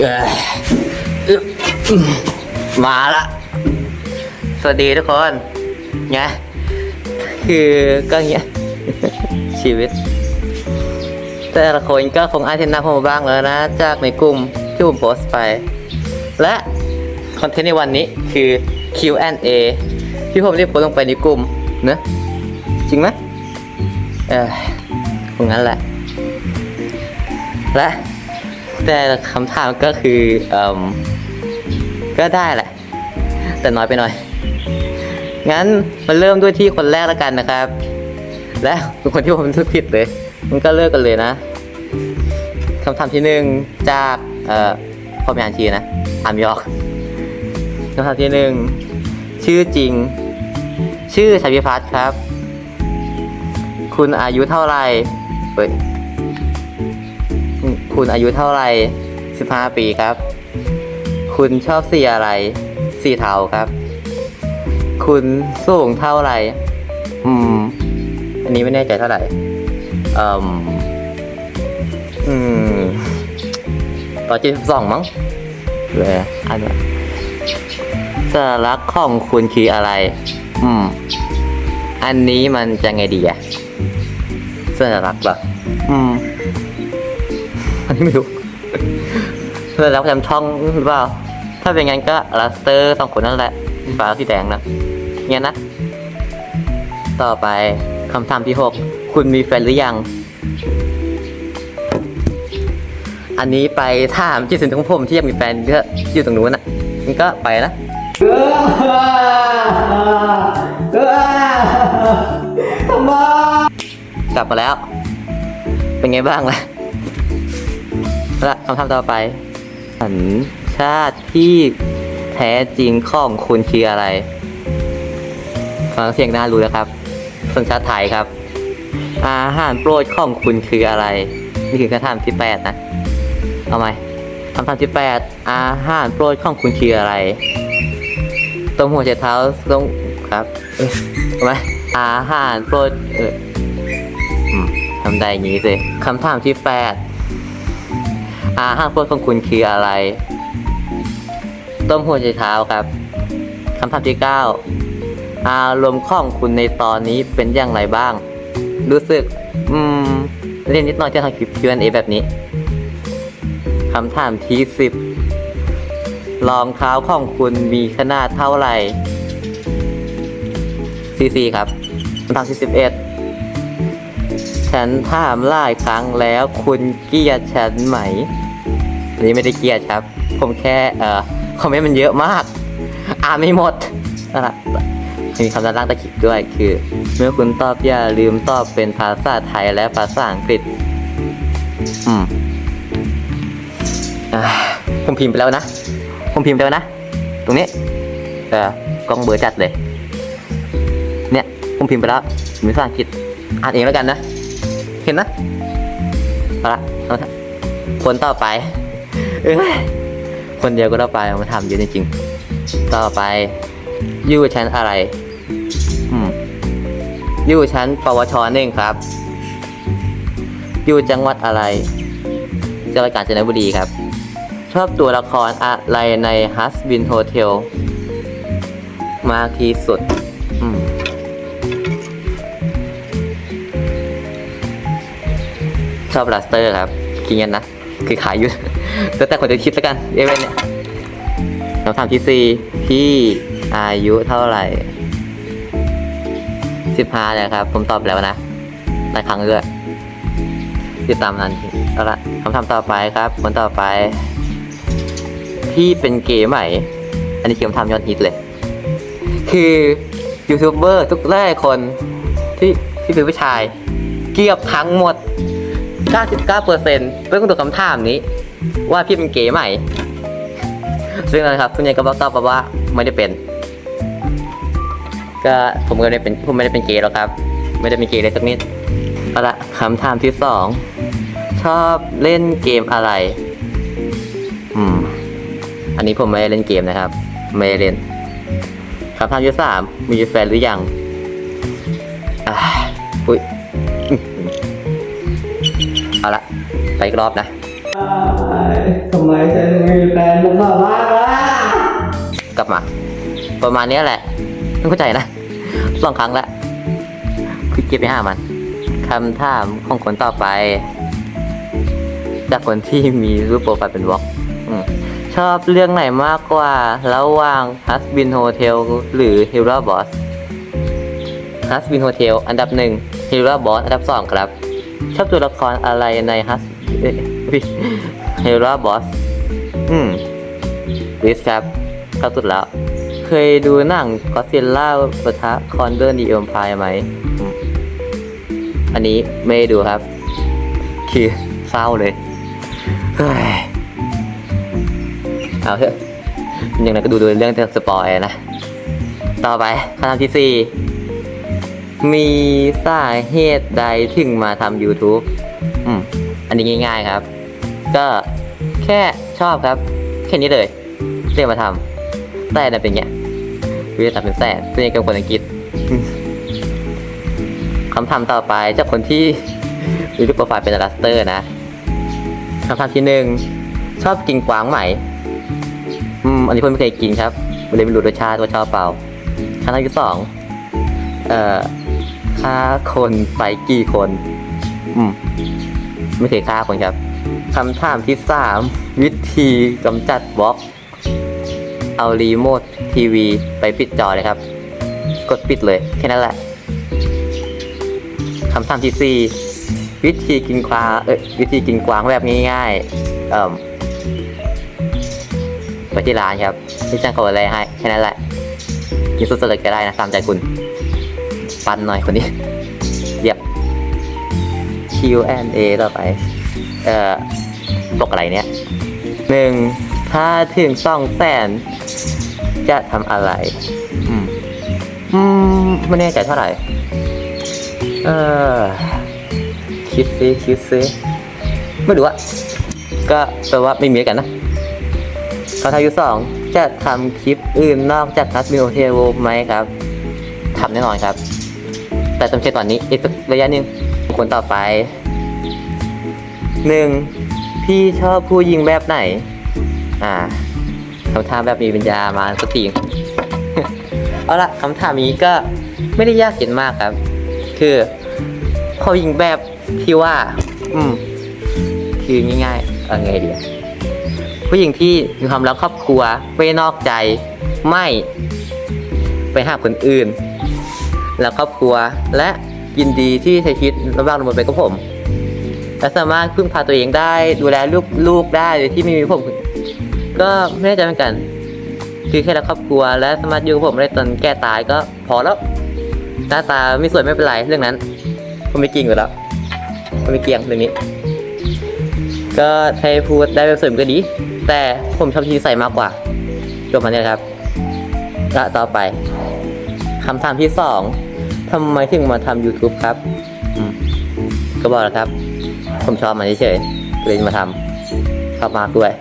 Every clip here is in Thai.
เอ้ยอึ๊บอืมมาละ สวัสดีทุกคนไงคือก็เงี้ย ชีวิต แต่ละคนก็คงอาจจะนำผมมาบ้างแล้วนะ จากในกลุ่มที่ผมโพสต์ไป และคอนเทนต์ในวันนี้คือ Q&A ที่ผมได้โพสต์ลงไปในกลุ่มเนอะจริงไหมเออคงงั้นแหละ และ แต่คำถามก็คืออก็ได้แหละ แต่น้อยไปหน่อย งั้นมาเริ่มด้วยที่คนแรกแล้วกันนะครับ และเป็นคนที่ผมทุกผิดเลย มันก็เลิกกันเลยนะคำถามที่หนึ่งจากเอ่อพ่อแม่อ่านชีนะอามยอกคำถามที่หนึ่งชื่อจริง ชื่อชัยพิพัฒน์ครับ คุณอายุเท่าไหร่เฮ้ย คุณอายุเท่าไหร่15 ปีครับ คุณชอบสีอะไร สีเทาครับ คุณสูงเท่าไหร่ อืม อันนี้ไม่แน่ใจเท่าไหร่อ่มอืมต่อจีสองมั้งเลยอันนี้สัญลักษณ์ของคุณคืออะไร อืม อันนี้มันจะไงดีอะสัญลักษณ์เหรออืม ไม่รู้เพื่อนรับประจำช่องหรือเปล่า ถ้าเป็นงั้นก็ลัสเตอร์สองคนนั่นแหละสีฟ้าสีแดงนะงั้นนะ ต่อไปคำถามที่หกคุณมีแฟนหรือยัง อันนี้ไปถามจิตสินของผมที่ยังมีแฟนก็อยู่ตรงนู้นอะมันก็ไปนะทำไมกลับมาแล้ว เป็นไงบ้างล่ะ และคำถามต่อไป สัญชาติที่แท้จริงของคุณคืออะไรฟังเสียงน่ารู้แล้วครับ สัญชาติไทยครับ อาหารโปรดของคุณคืออะไร นี่คือคำถามที่แปดนะ เอาไหมคำถามที่แปดอาหารโปรดของคุณคืออะไรต้มหัวใจเท้าต้มครับเอ้ยเอาไหมอาหารโปรดเออทำได้อย่างนี้สิคำถามที่แปด อาห้ารโปรดของคุณคืออะไร ต้มหัวใจเท้าครับคำถามที่เก้าอารมณ์ของคุณในตอนนี้เป็นอย่างไรบ้าง รู้สึก อืม เล่นนิดหน่อยจะทำคลิป Q&A แบบนี้คำถามที่สิบรองเท้าของคุณมีขนาดเท่าไหร่ซีซีครับคำถามที่สิบเอ็ดฉันถามหลายครั้งแล้วคุณเกลียดฉันไหม นนี้ไม่ได้เกียดครับ ผมแค่เอ่อคอมเมนต์มันเยอะมาก อ่านไม่หมดนั่นแหละมีคำด้านล่างตะขิดด้วยคือ เมื่อคุณตอบอย่าลืมตอบเป็นภาษาไทยและภาษาอังกฤษ อืมอ่าผมพิมพ์ไปแล้วนะ ผมพิมพ์ไปแล้วนะ ตรงนี้ เออกล้องเบอร์จัดเลย เนี่ย ผมพิมพ์ไปแล้วมีภาษาอังกฤษ อ่านเองแล้วกันนะ เห็นนะเอาละเอาละคนต่อไป คนเดียวก็ต่อไปมาทำเยอะจริงๆต่อไปยู่ชั้นอะไร อืมยู่ชั้นปวชหนึ่งครับ อยู่จังหวัดอะไร จังหวัดกาญจนบุรีครับ ชอบตัวละครอะไรใน Husband Hotel มากที่สุด อืมชอบลัสเตอร์ครับ กินกันนะ คือขายอยู่ แล้วแต่คนจะคิดแล้วกันเอเวนเนี่ยคำถามที่สี่พี่อายุเท่าไหร่สิบห้าเนี่ยครับ ผมตอบแล้วนะหลายครั้งเลยติดตามนั้นเอาละคำถามต่อไปครับคนต่อไป พี่เป็นเกย์ไหม่ อันนี้คือคำถามยอดฮิตเลย คือยูทูบเบอร์ทุกแรกคนที่ที่เป็นผู้ชาย เกือบทั้งหมด 99%เป็นคนตอบคำถามนี้ ว่าพี่เป็นเกย์ไหมซึ่งนะครับคุณยายก็บอกตอบมาว่าไม่ได้เป็น ก็ผมก็ไม่ได้เป็นผมไม่ได้เป็นเกย์หรอกครับ ไม่ได้เป็นเกย์เลยสักนิดเอาละคำถามที่สองชอบเล่นเกมอะไร อืม อันนี้ผมไม่ได้เล่นเกมนะครับ ไม่ได้เล่นคำถามที่สามมีแฟนหรือยังอุ้ยเอาละไปอีกรอบนะ ทำไมฉันมีแฟนมันบ้าบ้าล่ะกลับมา ประมาณเนี้ยแหละไม่เข้าใจนะสองครั้งละคือเก็บไปห้ามันคำถามของคนต่อไป จากคนที่มีรูปโปรไฟล์เป็นวอล์กอืมชอบเรื่องไหนมากกว่า ระหว่าง Husband Hotel หรือ Hero Boss Husband Hotel อันดับหนึ่ง Hero Boss อันดับสองครับ ชอบตัวละครอะไรใน Hus Hero Boss อืมลิสครับเข้าสุดแล้ว เคยดูหนังก็ซิลล่าปะทะคอนเดอร์ดีเอ็มพายไหมอืมอันนี้ไม่ได้ดูครับ คือเศร้าเลย เฮ้ย เอาเถอะยังไงก็ดูดูเรื่องเทสปอยนะ ต่อไปคำถามที่สี่มีสาเหตุใดถึงมาทำ YouTube อืม อันนี้ง่าย ๆ ครับ ก็แค่ชอบครับ แค่นี้เลยเรียกมาทำแต่เนี่ยเป็นเงี้ยวิธีทำเป็นแสนตัวนี้กับคนอังกฤษคำถามต่อไปจากคนที่มีรูปโปรไฟล์เป็นรัสเตอร์นะคำถามที่หนึ่งชอบกินกวางไหมอืมอันนี้เพื่อนไม่เคยกินครับเลยไม่รู้รสชาติว่าชอบเปล่าคำถามที่สองเอ่อฆ่าคนไปกี่คน อืม ไม่เคยฆ่าคนครับ คำถามที่สามวิธีกำจัดบล็อก เอารีโมททีวีไปปิดจอเลยครับ กดปิดเลยแค่นั้นแหละคำถามที่สี่วิธีกินกวางเอ้ยวิธีกินกวางแบบง่ายๆเอ่มไปที่ร้านครับที่ช่างเขาอะไรให้แค่นั้นแหละกินสดๆเลยก็ได้นะตามใจคุณ ปันหน่อยคนนี้เรียบ Q&A ต่อไป เอ่อตกอะไรเนี่ยหนึ่งถ้าถึงสองแสนจะทำอะไร อืมอืมไม่แน่ใจเท่าไหร่ เออคิดซิคิดซิไม่รู้อะก็แปลว่าไม่มีกันนะคำถามที่สองจะทำคลิปอื่นนอกจากคัสมิโอเทโวไหมครับทำแน่นอนครับ แต่ต้องใช้ตอนนี้อีกสักระยะหนึ่งคนต่อไป หนึ่งพี่ชอบผู้หญิงแบบไหน อ่าคำถามแบบมีปัญญามาสักทีเอาละคำถามนี้ก็ไม่ได้ยากเย็นมากครับ คือผู้หญิงแบบที่ว่า อืม คือง่ายๆเอาไงดีผู้หญิงที่มีความรักครอบครัวไม่นอกใจ ไม่ ไปหาคนอื่น แล้วครอบครัวและยินดีที่ใช้ชีวิตระหว่างระหว่างไปกับผม และสามารถพึ่งพาตัวเองได้ ดูแลลูกลูกได้โดยที่ไม่มีผมก็ไม่แน่ใจเหมือนกัน คือแค่รักครอบครัว และสามารถอยู่กับผมได้ตอนแก่ตายก็พอแล้วหน้าตาไม่สวยไม่เป็นไรเรื่องนั้น ผมไม่เกินอยู่แล้วผมไม่เกี่ยงเรื่องนี้ ก็ให้พูดได้แบบสวยมันก็ดี แต่ผมชอบที่ใส่มากกว่าจบมาเนี่ยครับและต่อไปคำถามที่สองทำไมถึงมาทำ YouTube ครับก็บอกแล้วครับ ผมชอบมันเฉยๆเลยมาทำชอบมากด้วย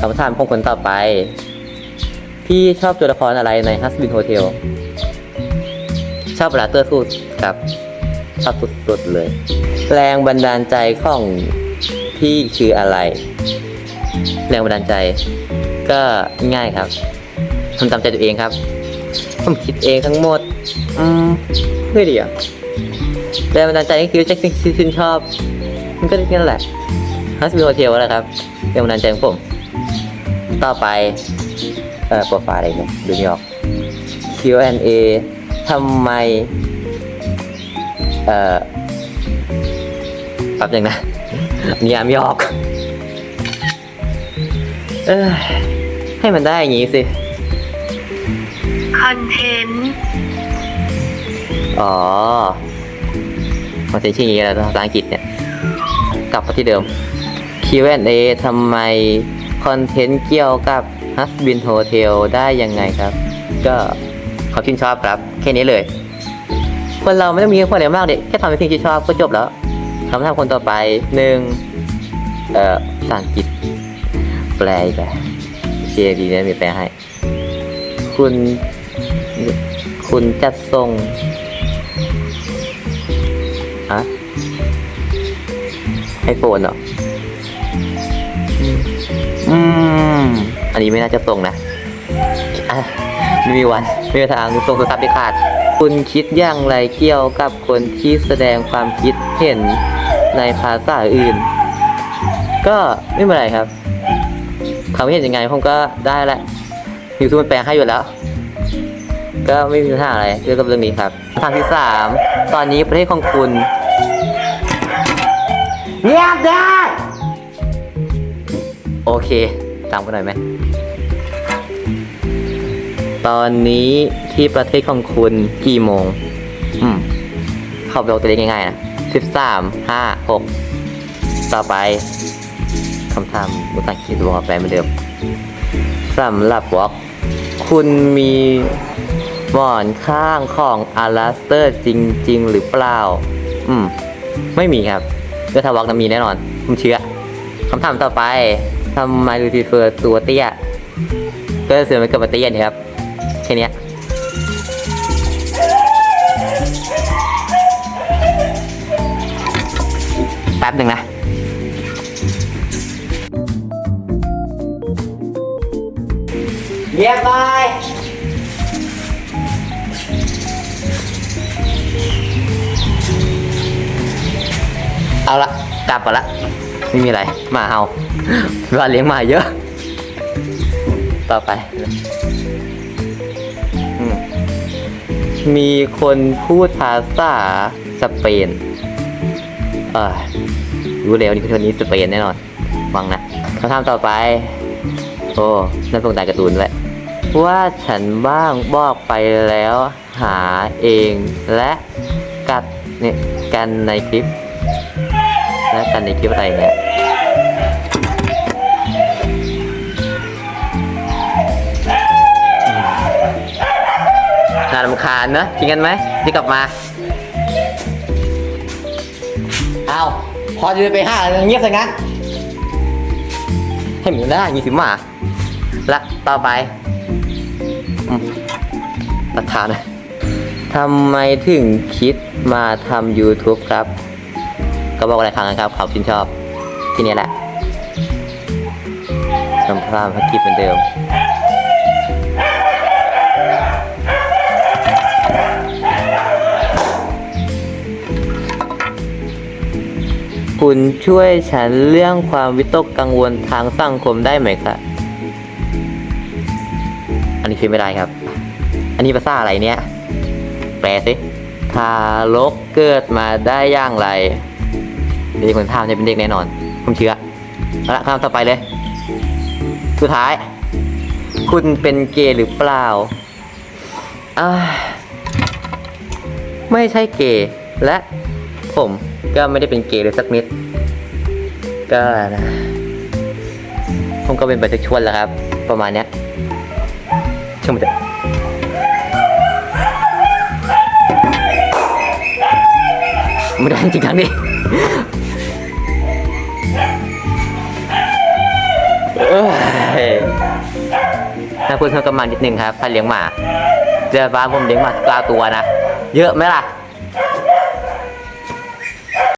คำถามของคนต่อไป พี่ชอบตัวละครอะไรใน Husband Hotel ชอบลาเตอร์สูดครับชอบสุดๆเลย แรงบันดาลใจของพี่คืออะไร แรงบันดาลใจ ก็ง่ายครับผมตามใจตัวเองครับผมคิดเองทั้งหมด อืมเพื่อดีอะ แรงบันดาลใจก็คือแจ็คสันคือชื่นชอบ มันก็นั่นแหละฮัสบิโฮเทลแหละครับแรงบันดาลใจของผม ต่อไป เอ่อโปรไฟล์อะไรเนี่ยดูไม่ออก Q&A ทำไม เอ่อแป๊บหนึงนะมียามไม่ออก เออให้มันได้อย่างงี้สิ คอนเทนต์ อ๋อ มันจะชื่ออย่างนี้แล้วภาษาอังกฤษเนี่ย กลับมาที่เดิม Q&A ทำไมคอนเทนต์เกี่ยวกับ Husband Hotel ได้ยังไงครับ ก็เขาชื่นชอบครับ แค่นี้เลย คนเราไม่ต้องมีความอะไรมากเด็กแค่ทำในสิ่งที่ชอบก็จบแล้วคำถามคนต่อไปหนึ่งเอ่อภาษาอังกฤษ แปลอีกแล้วเชียดีนะมีแปลให้ คุณ คุณจัดส่ง อะไอโฟนเหรออันนี้ไม่น่าจะส่งนะอะไม่มีวัน ไม่มีทางส่งโทรศัพท์ได้ขาด คุณคิดอย่างไรเกี่ยวกับคนที่แสดงความคิดเห็นในภาษาอื่น ก็ไม่เป็นไรครับเขาเห็นยังไงผมก็ได้แหละยูทูบมันแปลให้อยู่แล้ว ก็ไม่มีปัญหาอะไรเกี่ยวกับเรื่องนี้ครับคำถามที่สามตอนนี้ประเทศของคุณเงียบได้โอเคตามกันหน่อยไหมตอนนี้ที่ประเทศของคุณกี่โมง อืมเข้าไปเอาตัวเลขง่ายๆนะสิบสามห้าหกต่อไปคำถามภาษาอังกฤษวอลแปลเหมือนเดิมสำหรับวอล์กคุณมี หมอนข้างของอาราสเตอร์จริง ๆ หรือเปล่า อืม ไม่มีครับเรื่องทาวอกนะมีแน่นอน ผมเชื่อคำถามต่อไปทำไมลูซิเฟอร์ตัวเตี้ยก็เสือมันเกิดมาเตี้ยนี่ครับแค่นี้ เอาละกลับก่อนละ ไม่มีอะไรหมาเห่าว่าเลี้ยงหมาเยอะ ต่อไปอืมมีคนพูดภาษาสเปน เออรู้แล้วนี่คนนี้สเปนแน่นอนฟังนะคำถามต่อไป โอ้นั่นพวกตาการ์ตูนด้วยว่าฉันบ้างบอกไปแล้วหาเองและกัดเนี่ยกันในคลิป และกันในคลิปอะไรเนี่ยน่ารำคาญนะจริงกันไหมที่กลับมาเอาพอจะไปห้าเงียบซะงั้นให้มันได้ยี่สิบหมาละต่อไปตัดทานทำไมถึงคิดมาทำ YouTube ครับ ก็บอกอะไรครั้งนะครับเขาชื่นชอบที่นี่แหละทำพลาดพักคิดเหมือนเดิมคุณช่วยฉันเรื่องความวิตกกังวลทางสังคมได้ไหมครับ อันนี้ช่วยไม่ได้ครับ อันนี้ภาษาอะไรเนี่ย แปลสิ ทารกเกิดมาได้อย่างไร เด็กคนถามจะเป็นเด็กแน่นอน ผมเชื่อเอาละคำต่อไปเลย สุดท้าย คุณเป็นเกย์หรือเปล่าอ่าไม่ใช่เกย์และผมก็ไม่ได้เป็นเกย์เลยสักนิด ก็นะผมก็เป็นไบเซ็กชวลแล้วครับ ประมาณเนี้ยช่างมันเถอะไม่ได้จริงจัง ถ้าคุณเท่ากับมานิดนึงครับถ้าเลี้ยงหมาเจอบ้านผมเลี้ยงหมาเก้าตัวนะ เยอะไหมล่ะ